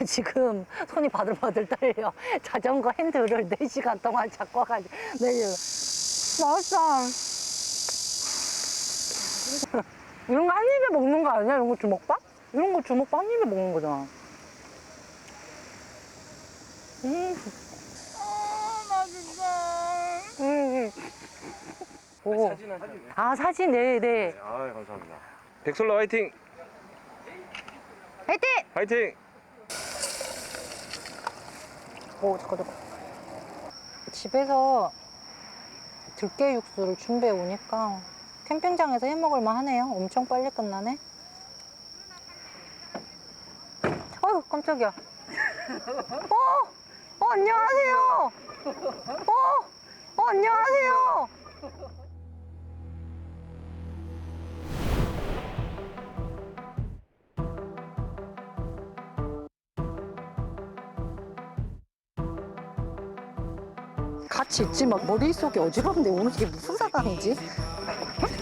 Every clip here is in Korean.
지금 손이 바들바들 떨려. 자전거 핸들을 4시간 동안 잡고 가지고. 네, 맛있어. 이런 거 한 입에 먹는 거 아니야? 이런 거 주먹밥? 이런 거 주먹밥 한 입에 먹는 거잖아. 음. 아, 맛있어. 음. 오. 아, 사진, 네, 네. 아 감사합니다. 백솔라 화이팅! 화이팅! 화이팅! 오, 잠깐, 잠깐. 집에서 들깨 육수를 준비해 오니까 캠핑장에서 해 먹을만 하네요. 엄청 빨리 끝나네. 어휴, 깜짝이야. 어! 어, 안녕하세요! 어! 어, 안녕하세요! 같이 있지 막 머릿속이 어지럽는데 오늘 이게 무슨 상황이지? 어휴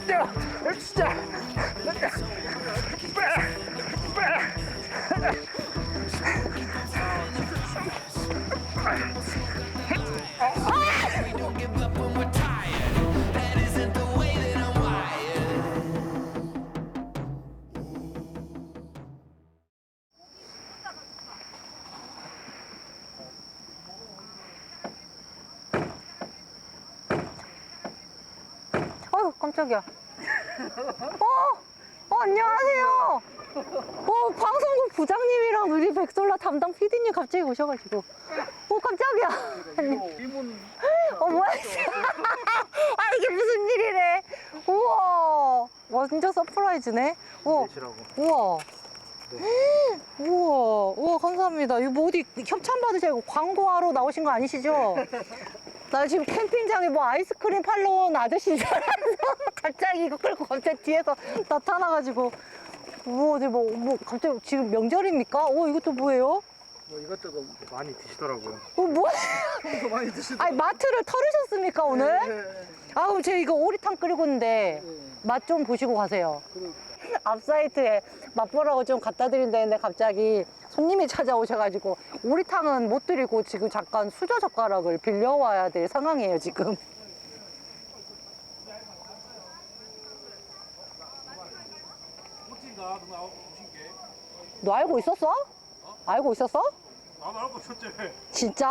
깜짝이야. 어! 어 안녕하세요. 어 방송국 부장님이랑 우리 백솔라 담당 PD님 갑자기 오셔가지고. 어 깜짝이야. 어 뭐야 아 이게 무슨 일이래? 우와. 완전 서프라이즈네? 우와. 우와. 우와. 우와 감사합니다. 이거 뭐 어디 협찬 받으시고 광고하러 나오신 거 아니시죠? 나 지금 캠핑장에 뭐 아이스크림 팔러 온 아저씨인 줄 알았어 갑자기 이거 끌고 갑자기 뒤에서 나타나가지고 우와 어디 뭐, 뭐 갑자기 지금 명절입니까? 어 이것도 뭐예요? 뭐 이것저것 많이 드시더라고요. 어 뭐야 평소 많이 드시더라고요. 아니 마트를 털으셨습니까 오늘? 네. 아우 제 이거 오리탕 끓이고 있는데 맛 좀 보시고 가세요 앞사이트에 맛보라고 좀 갖다 드린다는데 갑자기 손님이 찾아오셔가지고 오리탕은 못 드리고 지금 잠깐 수저 젓가락을 빌려와야 될 상황이에요 지금? 너 알고 있었어? 알고 있었어? 나도 알고 있었지. 진짜?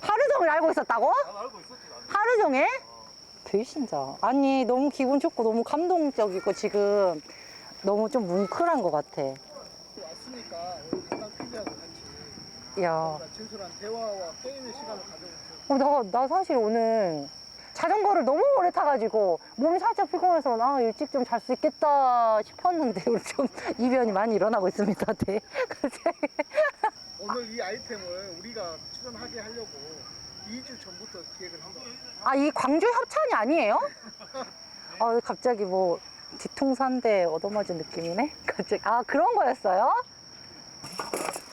하루 종일 알고 있었다고? 나도 알고 있었지. 나도. 하루 종일? 배신자 아니 너무 기분 좋고 너무 감동적이고 지금 너무 좀 뭉클한 것 같아 왔으니까 오늘 담당 PD하고 야 진솔한 대화와 게임의 시간을 가져보세요. 어, 나, 나 사실 오늘 자전거를 너무 오래 타가지고 몸이 살짝 피곤해서 나 일찍 좀 잘 수 있겠다 싶었는데 우리 좀 이변이 많이 일어나고 있습니다. 네. 오늘 이 아이템을 우리가 출연하게 하려고 2주 전부터 기획을 한 거야. 아, 이 광주 협찬이 아니에요? 아, 갑자기 뭐 뒤통수한데 얻어맞은 느낌이네? 갑자기. 아, 그런 거였어요?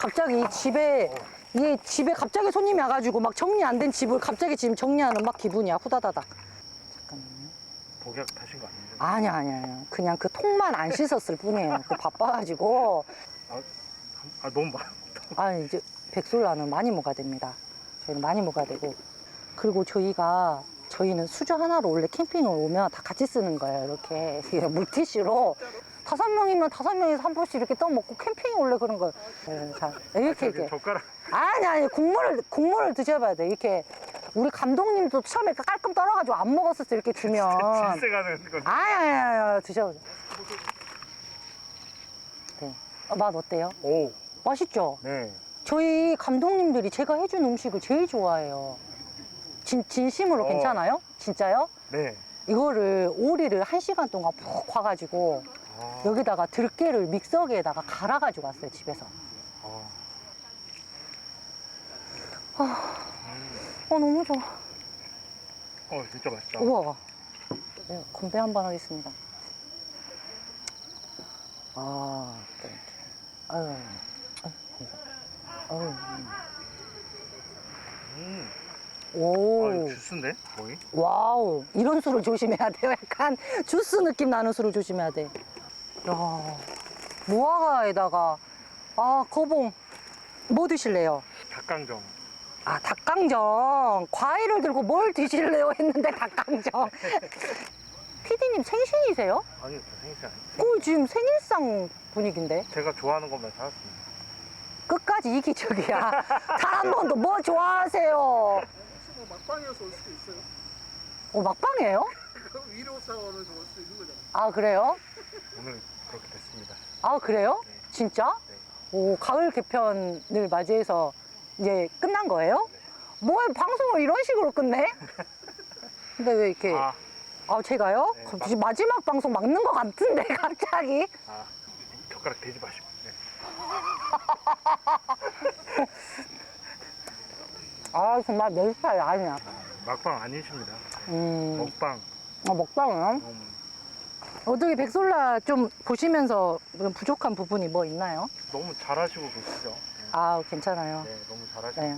갑자기 이 집에, 이 집에 갑자기 손님이 와가지고 막 정리 안 된 집을 갑자기 지금 정리하는 막 기분이야. 후다다닥. 잠깐만요. 복약 타신 거? 아니야, 아니야, 아니야. 그냥 그 통만 안 씻었을 뿐이에요. 그 바빠가지고. 아, 아 너무 많아. 아, 이제 백솔라는 많이 먹어야 됩니다. 저희는 많이 먹어야 되고. 그리고 저희가, 저희는 수저 하나로 원래 캠핑을 오면 다 같이 쓰는 거예요. 이렇게. 물티슈로. 다섯 명이면 다섯 명이서 한 번씩 이렇게 떠먹고 캠핑이 원래 그런 거예요. 네, 자, 이렇게, 이렇게. 젓가락. 아니, 아니, 국물을, 국물을 드셔봐야 돼. 이렇게. 우리 감독님도 처음에 깔끔 떨어가지고 안 먹었을 때 이렇게 주면. 질색하는 거. 아니, 아니, 아니, 아니, 드셔보세요. 네. 어, 맛 어때요? 오. 맛있죠? 네. 저희 감독님들이 제가 해준 음식을 제일 좋아해요. 진, 진심으로 어. 괜찮아요? 진짜요? 네. 이거를 오리를 한 시간 동안 푹 과가지고 아, 여기다가 들깨를 믹서기에다가 갈아 가지고 왔어요, 집에서. 아. 어, 너무 좋아. 어 진짜 맛있다. 우와. 네, 건배 한 번 하겠습니다. 아, 네. 아유, 아유, 음. 오, 아, 이거 주스인데? 거의? 와우, 이런 술을 조심해야 돼요. 약간 주스 느낌 나는 술을 조심해야 돼. 야, 무화과에다가 아 거봉 뭐 드실래요? 닭강정. 아 닭강정 과일을 들고 뭘 드실래요 했는데 닭강정. 피디님 생신이세요? 아니요, 저 생일이 아니에요. 그 지금 생일상 분위기인데 제가 좋아하는 것만 사왔습니다. 끝까지 이기적이야. 단 한 번도 뭐 좋아하세요? 혹시 뭐 막방이어서 올 수도 있어요. 어 막방이에요? 그럼 위로 사원에서 올 수도 있는 거잖아 요. 아 그래요? 오늘. 아 그래요? 네. 진짜? 네. 오 가을 개편을 맞이해서 이제 끝난 거예요? 뭐 방송을 이런 식으로 끝내? 근데 왜 이렇게 아, 아, 제가요? 네, 갑자기 마지막 방송 막는 것 같은데 갑자기 아, 젓가락 대지 마시고. 네. 아 정말 내 스타일 아니야 막방 아니십니다. 음 먹방. 어, 먹방은 음, 어떻게 백솔라 좀 보시면서 부족한 부분이 뭐 있나요? 너무 잘하시고 계시죠? 네. 아 괜찮아요 네, 너무 잘하시고 네.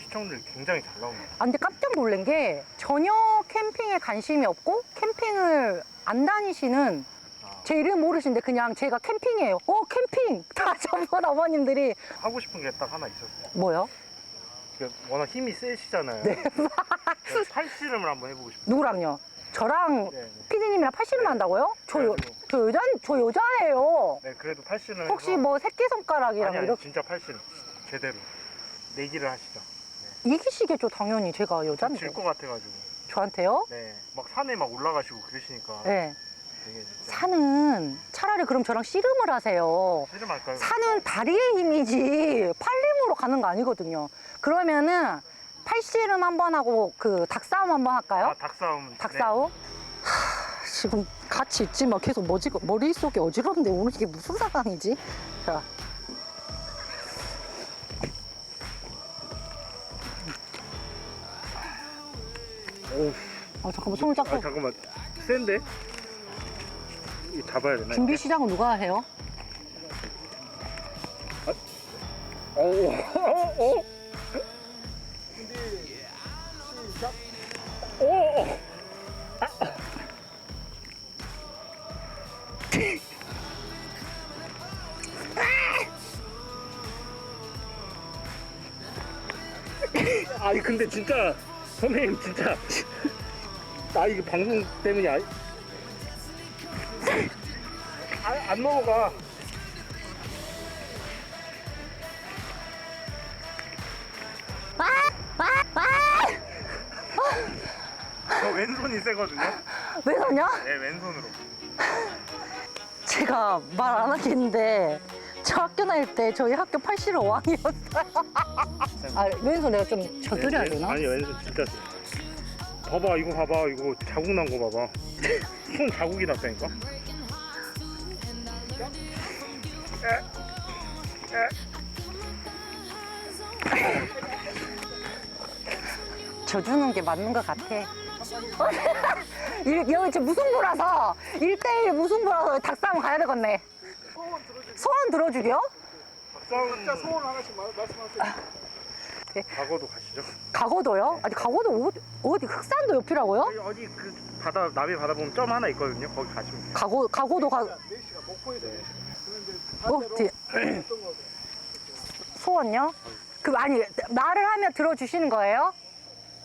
시청률 굉장히 잘 나옵니다. 아, 근데 깜짝 놀란 게 전혀 캠핑에 관심이 없고 캠핑을 안 다니시는 아, 제 이름 모르시는데 그냥 제가 캠핑이에요. 어 캠핑 다 전문 어머님들이 하고 싶은 게 딱 하나 있었어요. 뭐요? 그 워낙 힘이 세시잖아요. 네. 그래서 팔씨름을 한번 해보고 싶어요. 누구랑요? 저랑 네, 네. 피디님이랑 팔씨름 한다고요? 저, 여, 그래가지고, 저 여자 저 여자예요. 네, 그래도 팔씨름 혹시 뭐 새끼 손가락이랑 아니, 아니, 이렇게 진짜 팔씨름 제대로 내기를 하시죠. 이기시겠죠 당연히 제가 여잔데 질것 같아가지고. 저한테요? 네, 막 산에 막 올라가시고 그러시니까 네. 되게 진짜 산은 차라리 그럼 저랑 씨름을 하세요. 씨름할까요? 산은 다리의 힘이지 팔림으로 가는 거 아니거든요. 그러면은 팔씨름 한번 하고 그 닭싸움 한번 할까요? 아, 닭싸움. 닭싸움? 하, 지금 같이 있지 만 계속 머지, 머릿속이 어지럽는데 오늘 이게 무슨 상황이지? 자. 오, 아, 잠깐만, 손을 아, 잡고. 잠깐만. 센데? 이 잡아야 되나? 준비 시작은 누가 해요? 오, 오, 오, 근데 진짜 선생님 진짜. 나 이거 방송 때문이 아니? 아, 안 넘어가. 저 왼손이 세거든요? 왜 그러냐? 네 왼손으로. 제가 말 안 하겠는데 저 학교 다닐 때 저희 학교 팔씨름 왕이었어요. 아, 왼손 내가 좀 져드려야 되나? 아니 왼손 진짜 세 봐봐 이거 봐봐 이거 자국 난 거 봐봐 손 자국이 났다니까 져주는 게 맞는 것 같아. 일- 여기 지금 무승부라서 1대1 무승부라서 닭싸움 가야 되겠네. 소원 들어주세요. 소원 들어주기요? 싸움 진짜 소원 하나씩 말, 말씀하세요. 과거도 가시죠 가고도요? 아니 가고도 어디, 어디 흑산도 옆이라고요? 여기 어디 그 바다 나비 바다 보면 점 하나 있거든요 거기 가시면 돼요 가고 가고도 가 4시가 목포에서 네. 그런데 어, 반대로 뒤에. 어떤 거 소원요? 그 아니 말을 하면 들어주시는 거예요?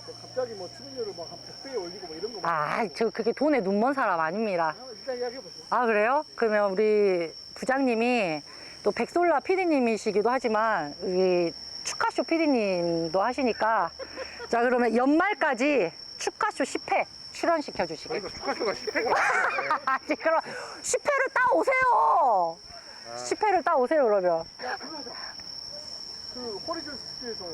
뭐 갑자기 뭐 출연료를 막한 100배 올리고 뭐 이런 거 막. 아, 저 그게 돈에 눈 먼 사람 아닙니다. 한번 일단 이야기해 보세요. 아 그래요? 그러면 우리 부장님이 또 백솔라 PD님이시기도 하지만 우리 축하쇼 PD님도 하시니까 자 그러면 연말까지 축하쇼 10회 출연시켜 주시길. 아, 이거 축하쇼가 10회가 아니 그럼 10회를 따 오세요. 10회를 따 오세요 그러면. 그 호리존 스튜디오에서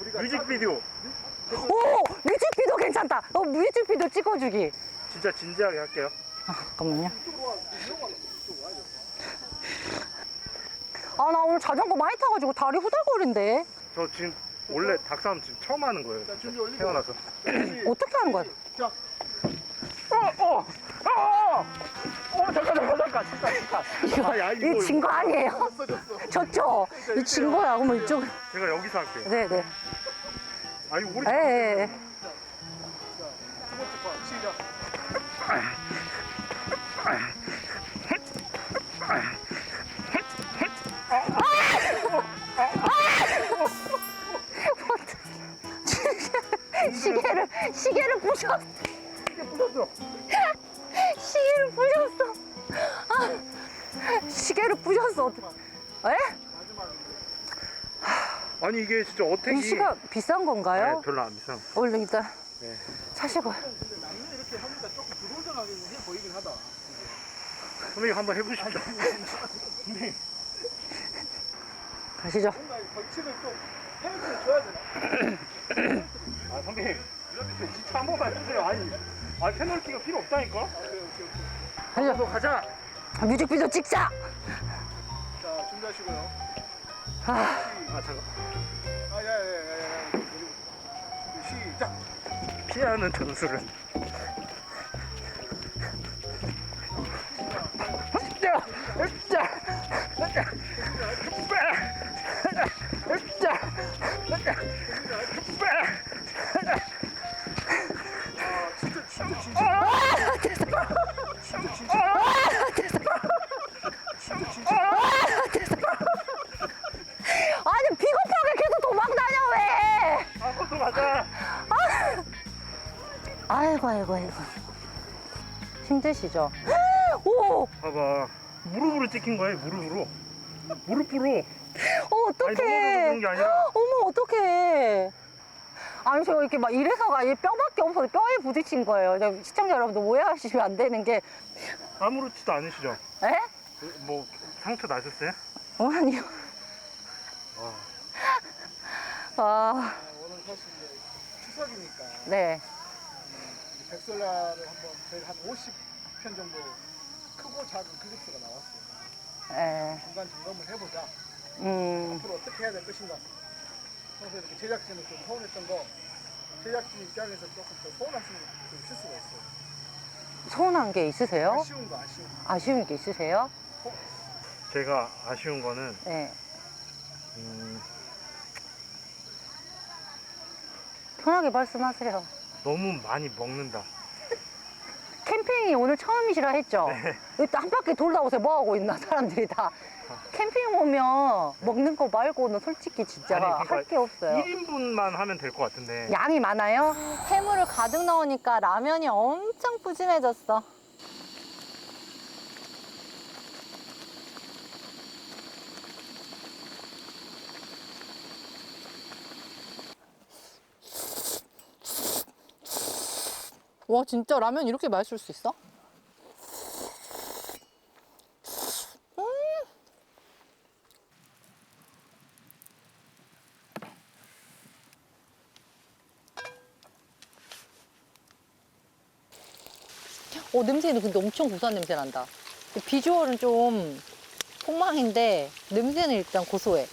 우리가 뮤직비디오 오 뮤직비디오 괜찮다. 어 뮤직비디오 찍어주기. 진짜 진지하게 할게요 잠깐만요. 아 나 오늘 자전거 많이 타가지고 다리 후달거린데. 저 지금 원래 닭싸움 지금 처음 하는 거예요 자, 준비 올리고. 태어나서. 어떻게 하는 거야? 자, 어! 어! 어! 어 잠깐 잠깐 잠깐 잠깐 잠깐. 이거, 아, 야, 이거- 이거 진거 아니에요? 졌어. 졌죠? 이거 진 거야. 그러면 이쪽. 제가 여기서 할게요. 네 네. 아 이거 우리 예, 예, 예. 자, 시계를, 시계를 부셨어. 이게 부서져. 시계를 부셨어. 아, 시계를 부셨어. 에? 아니 이게 진짜 어택이. 위치가 비싼 건가요? 네, 별로 안 비싸. 얼른 일단 네. 사시고. 근데 남는 이렇게 하니까 조금 불온전하게 해 보이긴 하다. 선생님 한번 해보시죠. 가시죠. 뭔가 이 거침을 좀 페인트를 줘야 되나? 아 선배님 진짜 한 번만 해주세요. 아니 아 페널티가 필요 없다니까. 아, 그래 오케이 오케이. 가시죠. 가자. 뮤직비디오 찍자. 자 준비하시고요. 아, 아 잠깐. 아야야야야. 시작. 피하는 전술은. 힘드시죠? 오, 어 봐봐. 무릎으로 찍힌 거예요, 무릎으로. 무릎으로. 어, 아니, 넘어져서 어떡해. 그런 게 아니라. 어머, 어떡해. 아니, 제가 이렇게 막 이래서가 이 뼈밖에 없어서 뼈에 부딪힌 거예요. 근데 시청자 여러분들 오해하시면 안 되는 게, 아무렇지도 않으시죠? 에? 뭐, 상처 나셨어요? 어, 아니요. 아, 아, 아, 오늘 사실 이제 추석이니까 네. 이 백설라를 한번 저희 한 50 편 정도 크고 작은 클립스가 나왔어요. 에, 중간 점검을 해보자. 음, 앞으로 어떻게 해야 될 것인가. 평소에 이렇게 제작진은 좀 서운했던 거 제작진 입장에서 조금 더 서운하시는 게 있을 수가 있어요. 서운한 게 있으세요? 아쉬운 거 아쉬운 거. 아쉬운 게 있으세요? 제가 아쉬운 거는, 네. 음, 편하게 말씀하세요. 너무 많이 먹는다. 캠핑이 오늘 처음이시라 했죠? 일단 한 바퀴 돌다 오세요. 뭐 하고 있나, 사람들이 다. 캠핑 오면 먹는 거 말고는 솔직히 진짜 그러니까 할 게 없어요. 1인분만 하면 될 것 같은데. 양이 많아요? 해물을 가득 넣으니까 라면이 엄청 푸짐해졌어. 와 진짜 라면 이렇게 맛있을 수 있어? 어, 냄새는 근데 엄청 고소한 냄새 난다. 비주얼은 좀 폭망인데 냄새는 일단 고소해.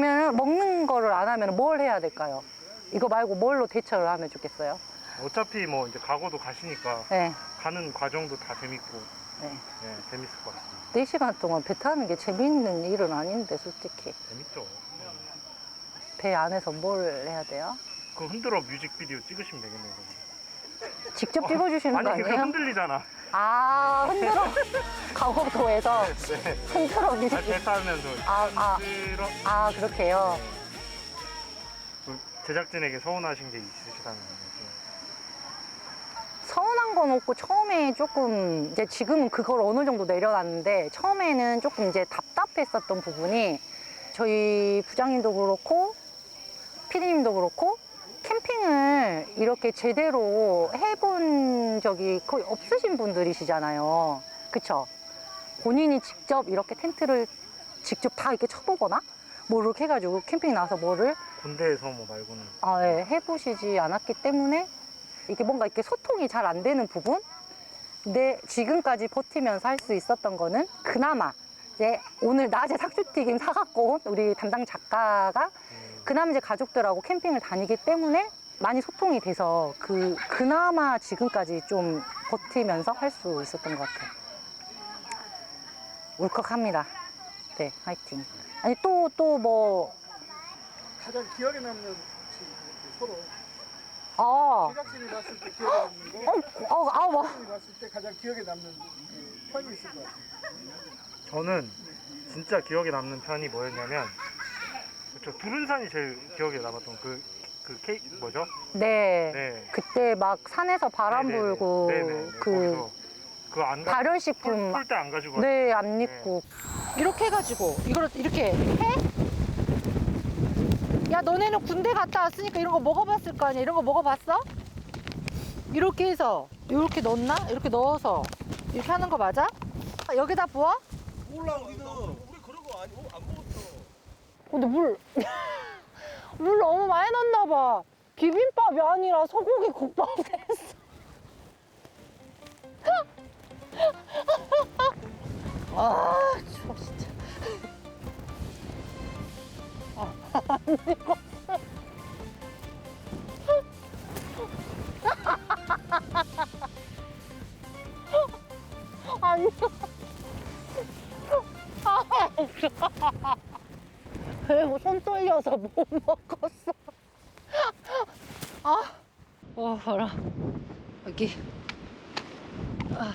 그러면 먹는 거를 안 하면 뭘 해야 될까요? 이거 말고 뭘로 대처를 하면 좋겠어요? 어차피 뭐 이제 가고도 가시니까 네. 가는 과정도 다 재밌고, 네. 예, 재밌을 것 같습니다. 4시간 동안 배 타는 게 재밌는 일은 아닌데 솔직히 재밌죠. 배 안에서 뭘 해야 돼요? 그 흔들어 뮤직비디오 찍으시면 되겠네요. 직접 찍어주시는 거 아니, 그 아니에요? 흔들리잖아. 아 흔들어 강원도에서 네. 흔들어 아, 뮤직 배 타면서 아, 아. 흔들어. 아 그렇게요 그 제작진에게 서운하신 게 있으시다는 거죠. 서운한 건 없고 처음에 조금 이제 지금은 그걸 어느 정도 내려놨는데 처음에는 조금 이제 답답했었던 부분이 저희 부장님도 그렇고 피디님도 그렇고 캠핑을 이렇게 제대로 해본 적이 거의 없으신 분들이시잖아요. 그쵸? 본인이 직접 이렇게 텐트를 직접 다 이렇게 쳐보거나 뭐 이렇게 해가지고 캠핑 나와서 뭐를 군대에서 뭐 말고는 아, 예, 해보시지 않았기 때문에 이게 뭔가 이렇게 소통이 잘 안 되는 부분 내 지금까지 버티면서 할 수 있었던 거는 그나마 이제 오늘 낮에 삭주튀김 사갖고 온 우리 담당 작가가 그나마 이제 가족들하고 캠핑을 다니기 때문에 많이 소통이 돼서 그 그나마 지금까지 좀 버티면서 할 수 있었던 것 같아요. 울컥합니다. 네, 화이팅. 아니 또 또 뭐 가장 기억에 남는 혹시 서로 아, 제작진이 봤을 때 기억에 남는 거 어, 아, 뭐. 제작진이 봤을 때 가장 기억에 남는 그 편이 있을 것 같아요. 저는 진짜 기억에 남는 편이 뭐였냐면 저 두른산이 제일 기억에 남았던 그, 그 케이크 뭐죠? 네. 네. 그때 막 산에서 바람 네네네. 불고 네네네. 그 거기서 그거 안 가, 발열식품 풀 때 안 가지고 네, 안 입고. 이렇게 해가지고, 이걸 이렇게 해? 야, 너네는 군대 갔다 왔으니까 이런 거 먹어봤을 거 아니야? 이런 거 먹어봤어? 이렇게 해서, 이렇게 넣나? 이렇게 넣어서, 이렇게 하는 거 맞아? 아, 여기다 부어? 몰라 우리는 우리 그런 거 아니 안 먹었어. 근데 물, 물 너무 많이 넣나 봐. 비빔밥이 아니라 소고기 국밥 됐어. 아, 추워, 진짜. 아, 안 익었어. 안 익었어. 아, 그리고 손 떨려서 못 먹었어. 아, 와 봐라 여기. 아.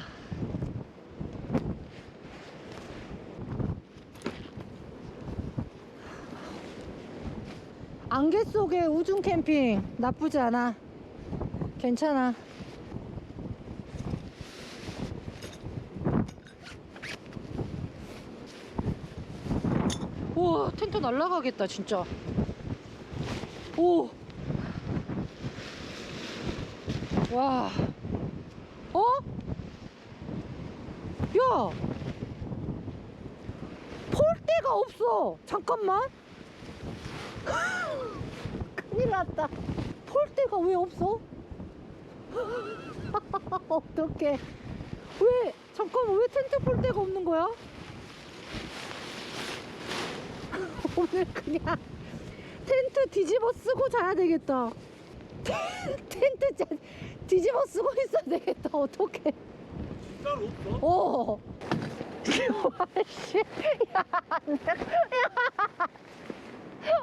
안개 속의 우중 캠핑 나쁘지 않아. 괜찮아. 우와 텐트 날라가겠다 진짜 오. 와. 어? 야. 폴대가 없어. 잠깐만. 큰일 났다. 폴대가 왜 없어? 어떡해. 왜, 잠깐만, 왜 텐트 폴대가 없는 거야? 오늘 그냥 텐트 뒤집어 쓰고 자야 되겠다. 텐트 짜- 뒤집어 쓰고 있어야 되겠다. 어떡해. 진짜로 없어? 어. 와씨, 야, 안 돼. 야.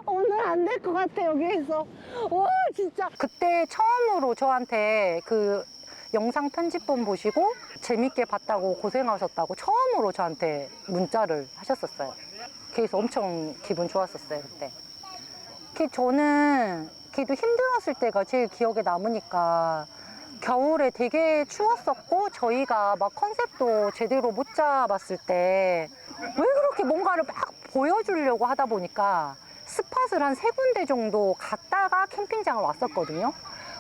오늘 안 될 것 같아, 여기에서. 와, 진짜. 그때 처음으로 저한테 그 영상 편집본 보시고 재밌게 봤다고 고생하셨다고 처음으로 저한테 문자를 하셨었어요. 그래서 엄청 기분 좋았었어요, 그때. 그 저는 걔도 힘들었을 때가 제일 기억에 남으니까 겨울에 되게 추웠었고 저희가 막 컨셉도 제대로 못 잡았을 때 왜 그렇게 뭔가를 막 보여주려고 하다 보니까 스팟을 한 세 군데 정도 갔다가 캠핑장을 왔었거든요.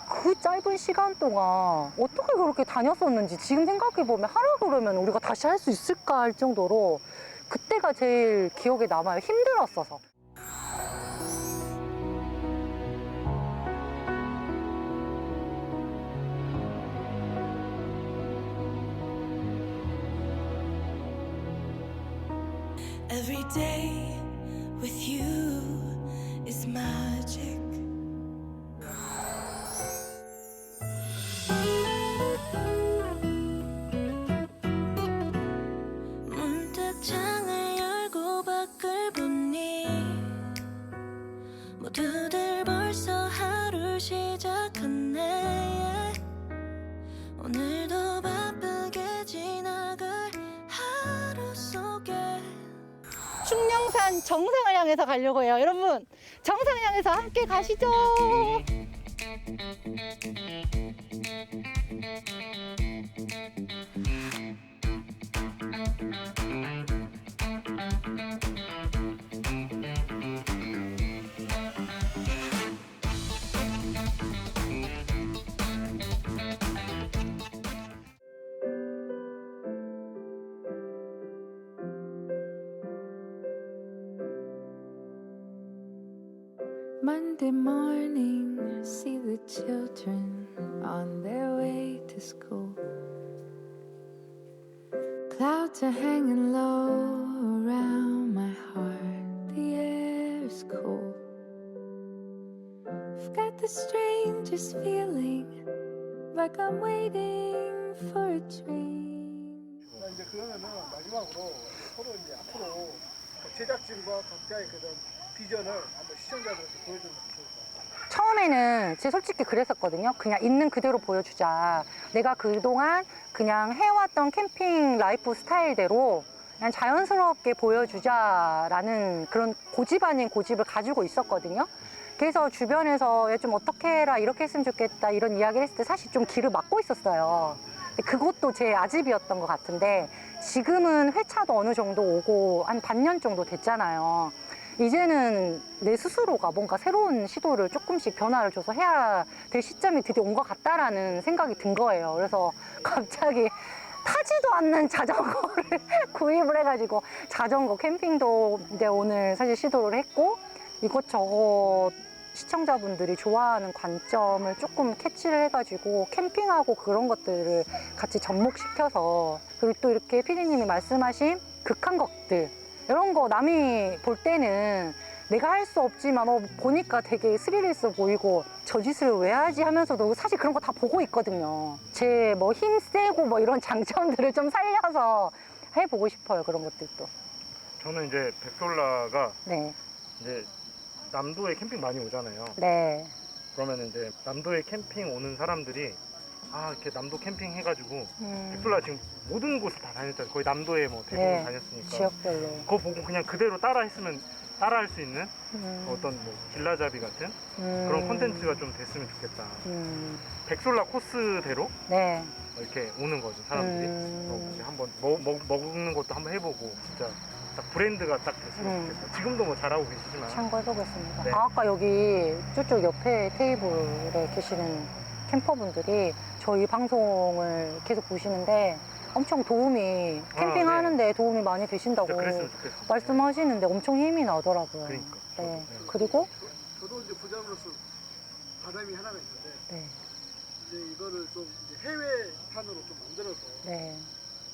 그 짧은 시간 동안 어떻게 그렇게 다녔었는지 지금 생각해보면 하라 그러면 우리가 다시 할 수 있을까 할 정도로 그때가 제일 기억에 남아요. 힘들었어서. Every day 충령산 정상을 향해서 가려고 해요. 여러분, 정상 향해서 함께 가시죠. Monday morning, see the children on their way to school. Clouds are hanging low around my heart. The air is cold. I've got the strangest feeling like I'm waiting for a dream. 자, 이제 그러면은 마지막으로 서로 이제 앞으로 제작진과 각자의 그런 비전을 한번 시청자들한테 보여주면 좋을 것 같아요. 처음에는 제 솔직히 그랬었거든요. 그냥 있는 그대로 보여주자. 내가 그동안 그냥 해왔던 캠핑 라이프 스타일대로 그냥 자연스럽게 보여주자라는 그런 고집 아닌 고집을 가지고 있었거든요. 그래서 주변에서 얘좀 어떻게 해라, 이렇게 했으면 좋겠다, 이런 이야기를 했을 때 사실 좀 귀를 막고 있었어요. 근데 그것도 제 아집이었던 것 같은데 지금은 회차도 어느 정도 오고 한 반년 정도 됐잖아요. 이제는 내 스스로가 뭔가 새로운 시도를 조금씩 변화를 줘서 해야 될 시점이 드디어 온 것 같다라는 생각이 든 거예요. 그래서 갑자기 타지도 않는 자전거를 구입을 해가지고 자전거 캠핑도 이제 오늘 사실 시도를 했고 이것저것 시청자분들이 좋아하는 관점을 조금 캐치를 해가지고 캠핑하고 그런 것들을 같이 접목시켜서 그리고 또 이렇게 피디님이 말씀하신 극한 것들 이런 거 남이 볼 때는 내가 할 수 없지만 어, 보니까 되게 스릴 있어 보이고 저 짓을 왜 하지 하면서도 사실 그런 거 다 보고 있거든요. 제 뭐 힘 세고 뭐 이런 장점들을 좀 살려서 해보고 싶어요. 그런 것들도. 저는 이제 백솔라가 네. 이제 남도에 캠핑 많이 오잖아요. 네. 그러면 이제 남도에 캠핑 오는 사람들이 아 이렇게 남도 캠핑 해가지고 음, 백솔라 지금 모든 곳을 다 다녔잖아요. 거의 남도에 뭐 대부분 네. 다녔으니까. 지역별로. 그거 보고 그냥 그대로 따라 했으면 따라 할 수 있는 음, 어떤 뭐 길라잡이 같은 음, 그런 콘텐츠가 좀 됐으면 좋겠다. 음, 백솔라 코스대로 네. 이렇게 오는 거죠 사람들이. 음. 이렇게 한번 먹, 먹, 먹는 것도 한번 해보고 진짜 딱 브랜드가 딱 됐으면 음. 좋겠다. 지금도 뭐 잘하고 계시지만 참고해보겠습니다. 네. 아, 아까 여기 저쪽 옆에 테이블에 계시는 캠퍼분들이 저희 방송을 계속 보시는데 엄청 도움이 아, 캠핑하는데 도움이 많이 되신다고 진짜 그랬으면 좋겠어요. 말씀하시는데 엄청 힘이 나더라고요. 그러니까. 네. 네. 그리고 저도 이제 부장으로서 바람이 하나가 있는데 네, 이제 이거를 좀 이제 해외판으로 좀 만들어서 네,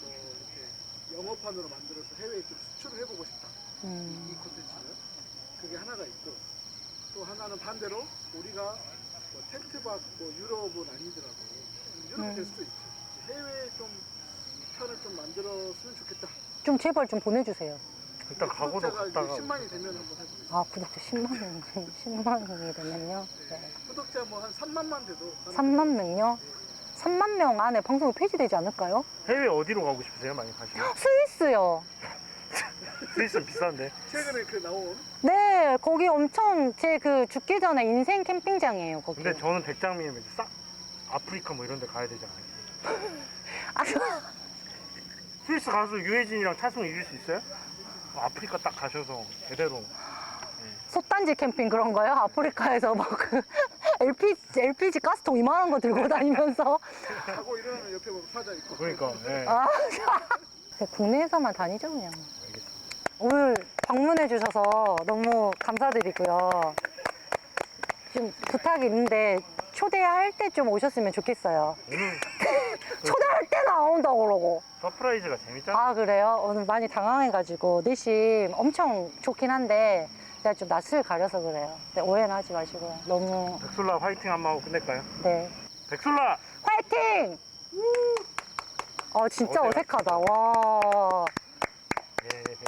뭐 이렇게 영어판으로 만들어서 해외에 좀 수출을 해보고 싶다. 이 음, 콘텐츠를 그게 하나가 있고 또 하나는 반대로 우리가 뭐 텐트박 뭐 유럽은 아니더라도 유럽이 음. 될 수도 있죠. 해외에 좀 편을 좀 만들었으면 좋겠다. 좀 제발 좀 보내주세요. 일단 가고도 구독자가 이제 갔다가 10만이 되면 한번 해보겠습니다. 아 구독자 10만 원, 10만 원이 되면요. 네. 구독자 뭐 한 3만만 돼도 3만 명요? 3만 명 안에 방송이 폐지되지 않을까요? 해외 어디로 가고 싶으세요? 많이 가시면? 스위스요. 스위스 비싼데. 최근에 그 나온 네, 거기 엄청 제 그 죽기 전에 인생 캠핑장이에요, 거기. 근데 저는 백장미면 싹 아프리카 뭐 이런 데 가야 되지 않아요? 아, 스위스 가서 유해진이랑 차승 이길 수 있어요? 아프리카 딱 가셔서 제대로 솥단지 캠핑 그런 거요? 아프리카에서 막 그 LPG, LPG 가스통 이만한 거 들고 다니면서. 자고 일어나면 옆에 보면 사자 있고 그러니까 예. 아, 국내에서만 다니죠, 그냥. 알겠습니다. 오늘 방문해 주셔서 너무 감사드리고요. 좀 부탁이 있는데 초대할 때 좀 오셨으면 좋겠어요. 오늘 초대할 때 나온다고 그러고. 서프라이즈가 재밌잖아. 아 그래요? 오늘 많이 당황해가지고 내심 엄청 좋긴 한데 제가 좀 낯을 가려서 그래요. 네, 오해는 하지 마시고요. 너무 백솔라 화이팅 한번 하고 끝낼까요? 네 백솔라! 화이팅! 아 진짜 어때요? 어색하다. 와. 예. Sweet